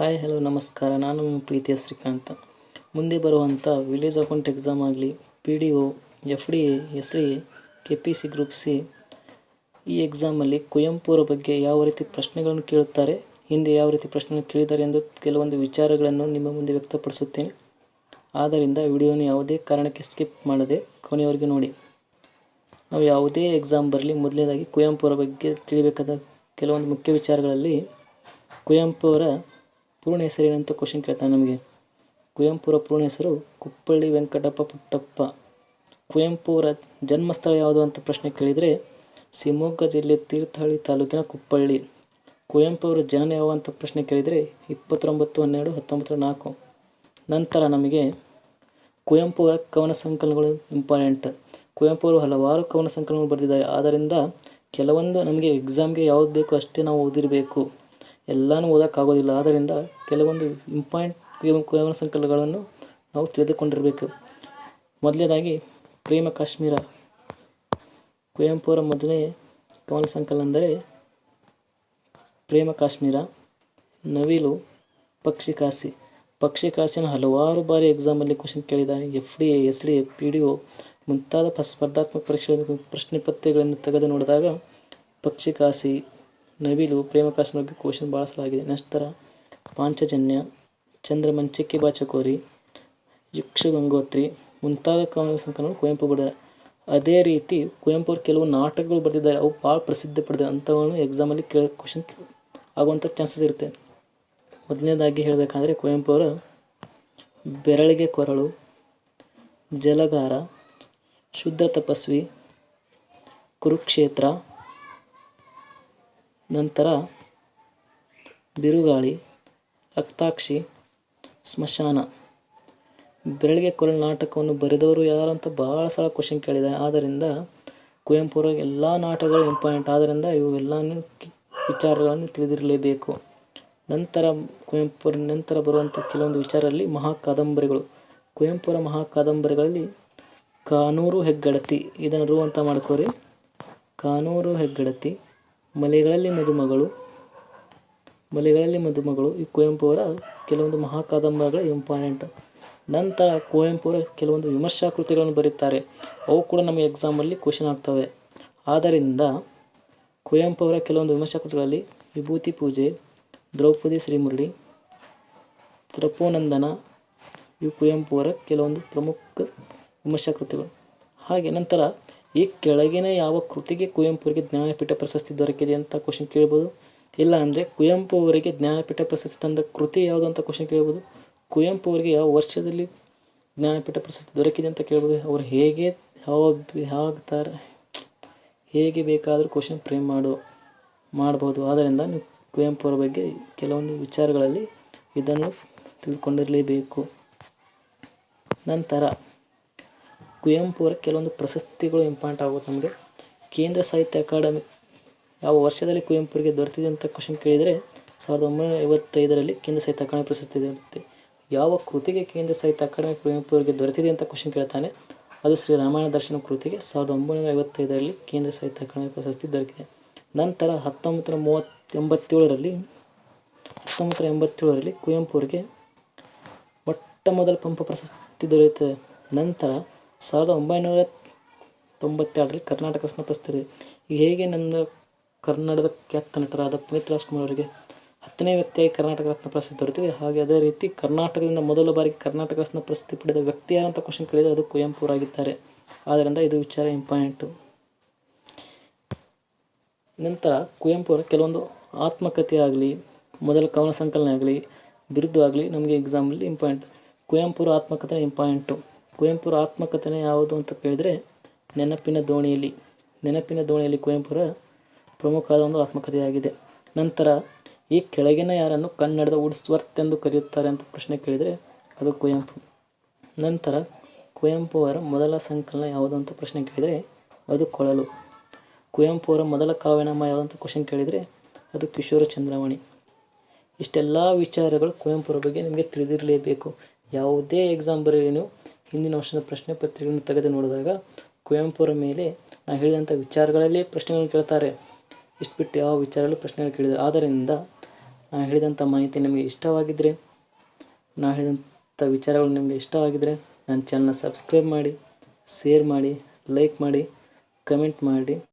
Hi hello ನಮಸ್ಕಾರ. ನಾನು ನಿಮ್ಮ ಪ್ರೀತಿಯ ಶ್ರೀಕಾಂತ. ಮುಂದೆ ಬರುವಂಥ ವಿಲೇಜ್ ಅಕೌಂಟ್ ಎಕ್ಸಾಮ್ ಆಗಲಿ P D O F D A S D A K P C group C ಈ ಎಕ್ಸಾಮಲ್ಲಿ ಕುವೆಂಪುರ ಬಗ್ಗೆ ಯಾವ ರೀತಿ ಪ್ರಶ್ನೆಗಳನ್ನು ಕೇಳುತ್ತಾರೆ, ಹಿಂದೆ ಯಾವ ರೀತಿ ಪ್ರಶ್ನೆಗಳನ್ನು ಕೇಳಿದ್ದಾರೆ ಎಂದು ಕೆಲವೊಂದು ವಿಚಾರಗಳನ್ನು ನಿಮ್ಮ ಮುಂದೆ ವ್ಯಕ್ತಪಡಿಸುತ್ತೇನೆ. ಆದ್ದರಿಂದ ವಿಡಿಯೋನ ಯಾವುದೇ ಕಾರಣಕ್ಕೆ ಸ್ಕಿಪ್ ಮಾಡದೆ ಕೊನೆಯವರೆಗೆ ನೋಡಿ. ನಾವು ಯಾವುದೇ ಎಕ್ಸಾಮ್ ಬರಲಿ, ಮೊದಲನೇದಾಗಿ ಕುವೆಂಪುರ ಬಗ್ಗೆ ತಿಳಿಬೇಕಾದ ಕೆಲವೊಂದು ಮುಖ್ಯ ವಿಚಾರಗಳಲ್ಲಿ ಕುವೆಂಪು ಅವರ ಪೂರ್ಣ ಹೆಸರೇನಂತ ಕ್ವಶನ್ ಕೇಳ್ತಾನೆ ನಮಗೆ. ಕುವೆಂಪುರ ಪೂರ್ಣ ಹೆಸರು ಕುಪ್ಪಳ್ಳಿ ವೆಂಕಟಪ್ಪ ಪುಟ್ಟಪ್ಪ. ಕುವೆಂಪು ಅವರ ಜನ್ಮಸ್ಥಳ ಯಾವುದು ಅಂತ ಪ್ರಶ್ನೆ ಕೇಳಿದರೆ ಶಿವಮೊಗ್ಗ ಜಿಲ್ಲೆ ತೀರ್ಥಹಳ್ಳಿ ತಾಲೂಕಿನ ಕುಪ್ಪಳ್ಳಿ. ಕುವೆಂಪು ಅವರ ಜನನ ಯಾವ ಅಂತ ಪ್ರಶ್ನೆ ಕೇಳಿದರೆ ಇಪ್ಪತ್ತೊಂಬತ್ತು, ಹನ್ನೆರಡು ಹತ್ತೊಂಬತ್ತು ನಾಲ್ಕು. ನಂತರ ನಮಗೆ ಕುವೆಂಪು ಅವರ ಕವನ ಸಂಕಲನಗಳು ಇಂಪಾರ್ಟೆಂಟ್ ಕುವೆಂಪು ಅವರು ಹಲವಾರು ಕವನ ಸಂಕಲನಗಳು ಬರೆದಿದ್ದಾರೆ. ಆದ್ದರಿಂದ ಕೆಲವೊಂದು ನಮಗೆ ಎಕ್ಸಾಮ್ಗೆ ಯಾವ್ದು ಬೇಕು ಅಷ್ಟೇ ನಾವು ಓದಿರಬೇಕು. ಎಲ್ಲನೂ ಓದೋಕ್ಕಾಗೋದಿಲ್ಲ. ಆದ್ದರಿಂದ ಕೆಲವೊಂದು ಇಂಪಾಯಿಂಟ್ ಕವನ ಸಂಕಲನಗಳನ್ನು ನಾವು ತಿಳಿದುಕೊಂಡಿರಬೇಕು. ಮೊದಲನೇದಾಗಿ, ಪ್ರೇಮ ಕಾಶ್ಮೀರ. ಕುವೆಂಪುರ ಮೊದಲನೇ ಕವನ ಸಂಕಲನ ಅಂದರೆ ಪ್ರೇಮ ಕಾಶ್ಮೀರ. ನವಿಲು, ಪಕ್ಷಿ ಕಾಸಿ ಪಕ್ಷಿ ಕಾಸಿನ ಹಲವಾರು ಬಾರಿ ಎಕ್ಸಾಮಲ್ಲಿ question ಕೇಳಿದ್ದಾನೆ F D A S D A P D O ಮುಂತಾದ ಸ್ಪರ್ಧಾತ್ಮಕ ಪರೀಕ್ಷೆಗಳನ್ನು ಪ್ರಶ್ನೆ ಪತ್ರಿಕೆಗಳನ್ನು ತೆಗೆದು ನೋಡಿದಾಗ ಪಕ್ಷಿ ಕಾಸಿ ನವಿಲು ಪ್ರೇಮ ಕಾಶ್ಮೀರ ಬಗ್ಗೆ ಕ್ವಶನ್ ಬಳಸಲಾಗಿದೆ. ನಂತರ ಪಾಂಚಜನ್ಯ, ಚಂದ್ರಮಂಚಿಕೆ ಬಾಚಕೋರಿ ಯಕ್ಷ ಗಂಗೋತ್ರಿ ಮುಂತಾದ ಸಂಕಲನ ಕುವೆಂಪು ಬಿಡಿದ್ದಾರೆ ಅದೇ ರೀತಿ ಕುವೆಂಪು ಅವರು ಕೆಲವು ನಾಟಕಗಳು ಬರೆದಿದ್ದಾರೆ. ಅವು ಭಾಳ ಪ್ರಸಿದ್ಧಿ ಪಡೆದ ಅಂಥವನ್ನು ಎಕ್ಸಾಮಲ್ಲಿ ಕೇಳ ಕ್ವಶನ್ ಆಗುವಂಥ ಚಾನ್ಸಸ್ ಇರುತ್ತೆ. ಮೊದಲನೇದಾಗಿ ಹೇಳಬೇಕಂದ್ರೆ ಕುವೆಂಪು ಅವರ ಬೆರಳಿಗೆ ಕೊರಳು, ಜಲಗಾರ, ಶುದ್ಧ ತಪಸ್ವಿ, ಕುರುಕ್ಷೇತ್ರ ನಂತರ ಬಿರುಗಾಳಿ, ರಕ್ತಾಕ್ಷಿ, ಸ್ಮಶಾನ. ಬೆರಳಿಗೆ ಕೊಲೆ ನಾಟಕವನ್ನು ಬರೆದವರು ಯಾರು ಅಂತ ಭಾಳ ಸಲ ಕ್ವಶನ್ ಕೇಳಿದ್ದಾರೆ. ಆದ್ದರಿಂದ ಕುವೆಂಪು ಅವರ ಎಲ್ಲ ನಾಟಕಗಳು ಇಂಪಾರ್ಟೆಂಟ್ ಆದ್ದರಿಂದ ಇವೆಲ್ಲನೂ ವಿಚಾರಗಳನ್ನು ತಿಳಿದಿರಲೇಬೇಕು. ನಂತರ ಕುವೆಂಪುರ ನಂತರ ಬರುವಂಥ ಕೆಲವೊಂದು ವಿಚಾರದಲ್ಲಿ ಮಹಾಕಾದಂಬರಿಗಳು. ಕುವೆಂಪುರ ಮಹಾಕಾದಂಬರಿಗಳಲ್ಲಿ ಕಾನೂರು ಹೆಗ್ಗಡತಿ. ಇದನ್ನು ರು ಅಂತ ಮಾಡ್ಕೋರಿ. ಕಾನೂರು ಹೆಗ್ಗಡತಿ. ಮಲೆಗಳಲ್ಲಿ ಮದುಮಗಳು ಮಲೆಗಳಲ್ಲಿ ಮದುಮಗಳು, ಈ ಕುವೆಂಪು ಅವರ ಕೆಲವೊಂದು ಮಹಾಕಾದಂಬರಿಗಳು ಇಂಪಾರ್ಟೆಂಟ್ ನಂತರ ಕುವೆಂಪು ಅವರ ಕೆಲವೊಂದು ವಿಮರ್ಶಾ ಕೃತಿಗಳನ್ನು ಬರೀತಾರೆ. ಅವು ಕೂಡ ನಮಗೆ ಎಕ್ಸಾಮಲ್ಲಿ ಕ್ವಶನ್ ಆಗ್ತವೆ. ಆದ್ದರಿಂದ ಕುವೆಂಪು ಅವರ ಕೆಲವೊಂದು ವಿಮರ್ಶಾ ಕೃತಿಗಳಲ್ಲಿ ವಿಭೂತಿ ಪೂಜೆ, ದ್ರೌಪದಿ ಶ್ರೀಮುರಳಿ ತ್ರಪೋನಂದನ ಇವು ಕುವೆಂಪು ಅವರ ಕೆಲವೊಂದು ಪ್ರಮುಖ ವಿಮರ್ಶಾ ಕೃತಿಗಳು ಹಾಗೆ ನಂತರ ಈ ಕೆಳಗಿನ ಯಾವ ಕೃತಿಗೆ ಕುವೆಂಪುರಿಗೆ ಜ್ಞಾನಪೀಠ ಪ್ರಶಸ್ತಿ ದೊರಕಿದೆ ಅಂತ ಕ್ವಶನ್ ಕೇಳ್ಬೋದು? ಇಲ್ಲ ಅಂದರೆ ಕುವೆಂಪು ಅವರಿಗೆ ಜ್ಞಾನಪೀಠ ಪ್ರಶಸ್ತಿ ತಂದ ಕೃತಿ ಯಾವುದು ಅಂತ ಕ್ವಶನ್ ಕೇಳ್ಬೋದು? ಕುವೆಂಪು ಅವರಿಗೆ ಯಾವ ವರ್ಷದಲ್ಲಿ ಜ್ಞಾನಪೀಠ ಪ್ರಶಸ್ತಿ ದೊರಕಿದೆ ಅಂತ ಕೇಳ್ಬೋದು? ಅವರು ಹೇಗೆ ಯಾವ ಆಗ್ತಾರೆ ಹೇಗೆ ಬೇಕಾದರೂ ಕ್ವಶನ್ ಫ್ರೇಮ್ ಮಾಡೋ, ಮಾಡ್ಬೋದು. ಆದ್ದರಿಂದ ನೀವು ಕುವೆಂಪು ಅವರ ಬಗ್ಗೆ ಕೆಲವೊಂದು ವಿಚಾರಗಳಲ್ಲಿ ಇದನ್ನು ತಿಳ್ಕೊಂಡಿರಲೇಬೇಕು ನಂತರ ಕುವೆಂಪು ಅವರ ಕೆಲವೊಂದು ಪ್ರಶಸ್ತಿಗಳು ಇಂಪಾರ್ಟ್ ಆಗುತ್ತೆ ನಮಗೆ. ಕೇಂದ್ರ ಸಾಹಿತ್ಯ ಅಕಾಡೆಮಿ ಯಾವ ವರ್ಷದಲ್ಲಿ ಕುವೆಂಪುರಿಗೆ ದೊರೆತಿದೆ ಅಂತ ಕ್ವಶನ್ ಕೇಳಿದರೆ ಸಾವಿರದ ಒಂಬೈನೂರ ಐವತ್ತೈದರಲ್ಲಿ ಕೇಂದ್ರ ಸಾಹಿತ್ಯ ಅಕಾಡೆಮಿ ಪ್ರಶಸ್ತಿ ದೊರೆತಿದೆ ಯಾವ ಕೃತಿಗೆ ಕೇಂದ್ರ ಸಾಹಿತ್ಯ ಅಕಾಡೆಮಿ ಕುವೆಂಪು ಅವರಿಗೆ ದೊರೆತಿದೆ ಅಂತ ಕ್ವಶನ್ ಕೇಳ್ತಾನೆ. ಅದು ಶ್ರೀ ರಾಮಾಯಣ ದರ್ಶನ ಕೃತಿಗೆ ಸಾವಿರದ ಒಂಬೈನೂರ ಐವತ್ತೈದರಲ್ಲಿ ಕೇಂದ್ರ ಸಾಹಿತ್ಯ ಅಕಾಡೆಮಿ ಪ್ರಶಸ್ತಿ ದೊರಕಿದೆ ನಂತರ ಹತ್ತೊಂಬತ್ತು ನೂರ ಮೂವತ್ತ ಎಂಬತ್ತೇಳರಲ್ಲಿ ಹತ್ತೊಂಬತ್ತು ನೂರ ಎಂಬತ್ತೇಳರಲ್ಲಿ ಕುವೆಂಪು ಅವರಿಗೆ ಮೊಟ್ಟ ಮೊದಲ ಪಂಪ ಪ್ರಶಸ್ತಿ ದೊರೆಯುತ್ತದೆ. ನಂತರ ಸಾವಿರದ ಒಂಬೈನೂರ ತೊಂಬತ್ತೆರಡರಲ್ಲಿ ಕರ್ನಾಟಕ ಈಗ ಹೇಗೆ ನಮ್ಮ ಕನ್ನಡದ ಖ್ಯಾತ ನಟರಾದ ಪುನೀತ್ ರಾಜ್ಕುಮಾರ್ ಅವರಿಗೆ ಹತ್ತನೇ ವ್ಯಕ್ತಿಯಾಗಿ ಕರ್ನಾಟಕ ರತ್ನ ಪ್ರಶಸ್ತಿ ದೊರೆತಿದೆ? ಹಾಗೆ ಅದೇ ರೀತಿ ಕರ್ನಾಟಕದಿಂದ ಮೊದಲ ಬಾರಿಗೆ ಕರ್ನಾಟಕ ರತ್ನ ಪ್ರಶಸ್ತಿ ಪಡೆದ ವ್ಯಕ್ತಿ ಯಾರಂತ ಕ್ವಶನ್ ಕೇಳಿದರೆ ಅದು ಕುವೆಂಪು ಅವರಾಗಿದ್ದಾರೆ ಆದ್ದರಿಂದ ಇದು ವಿಚಾರ ಇಂಪಾರ್ಟೆಂಟು. ನಂತರ ಕುವೆಂಪು ಅವರ ಕೆಲವೊಂದು ಆತ್ಮಕಥೆ ಆಗಲಿ, ಮೊದಲ ಕವನ ಸಂಕಲನ ಆಗಲಿ, ಬಿರುದು ಆಗಲಿ ನಮಗೆ ಎಕ್ಸಾಮಲ್ಲಿ ಇಂಪಾರ್ಟೆಂಟ್. ಕುವೆಂಪುರ ಆತ್ಮಕಥೆ ಇಂಪಾರ್ಟೆಂಟು. ಕುವೆಂಪುರ ಆತ್ಮಕಥನ ಯಾವುದು ಅಂತ ಕೇಳಿದರೆ, ನೆನಪಿನ ದೋಣಿಯಲ್ಲಿ ನೆನಪಿನ ದೋಣಿಯಲ್ಲಿ ಕುವೆಂಪುರ ಪ್ರಮುಖವಾದ ಒಂದು ಆತ್ಮಕಥೆಯಾಗಿದೆ. ನಂತರ, ಈ ಕೆಳಗಿನ ಯಾರನ್ನು ಕನ್ನಡದ ಉಡ್ಸ್ವರ್ತ್ ಎಂದು ಕರೆಯುತ್ತಾರೆ ಅಂತ ಪ್ರಶ್ನೆ ಕೇಳಿದರೆ, ಅದು ಕುವೆಂಪು. ನಂತರ ಕುವೆಂಪು ಅವರ ಮೊದಲ ಸಂಕಲನ ಯಾವುದು ಅಂತ ಪ್ರಶ್ನೆ ಕೇಳಿದರೆ, ಅದು ಕೊಳಲು. ಕುವೆಂಪು ಅವರ ಮೊದಲ ಕಾವ್ಯನಾಮ ಯಾವುದು ಅಂತ ಕ್ವಶನ್ ಕೇಳಿದರೆ, ಅದು ಕಿಶೋರ ಚಂದ್ರಮಣಿ. ಇಷ್ಟೆಲ್ಲ ವಿಚಾರಗಳು ಕುವೆಂಪುರ ಬಗ್ಗೆ ನಿಮಗೆ ತಿಳಿದಿರಲೇಬೇಕು. ಯಾವುದೇ ಎಕ್ಸಾಮ್ ಬರೀ ನೀವು ಹಿಂದಿನ ವರ್ಷದ ಪ್ರಶ್ನೆ ಪತ್ರಿಕೆಗಳನ್ನು ತೆಗೆದು ನೋಡಿದಾಗ ಕುವೆಂಪುರ ಮೇಲೆ ನಾನು ಹೇಳಿದಂಥ ವಿಚಾರಗಳಲ್ಲೇ ಪ್ರಶ್ನೆಗಳನ್ನು ಕೇಳ್ತಾರೆ. ಇಷ್ಟು ಬಿಟ್ಟು ಯಾವ ವಿಚಾರಗಳು ಪ್ರಶ್ನೆಗಳು ಕೇಳಿದ್ದಾರೆ ಆದ್ದರಿಂದ ನಾನು ಹೇಳಿದಂಥ ಮಾಹಿತಿ ನಿಮಗೆ ಇಷ್ಟವಾಗಿದ್ದರೆ ನಾ ಹೇಳಿದಂಥ ವಿಚಾರಗಳು ನಿಮಗೆ ಇಷ್ಟವಾಗಿದ್ದರೆ ನನ್ನ ಚಾನಲ್ನ ಸಬ್ಸ್ಕ್ರೈಬ್ ಮಾಡಿ ಶೇರ್ ಮಾಡಿ ಲೈಕ್ ಮಾಡಿ ಕಮೆಂಟ್ ಮಾಡಿ.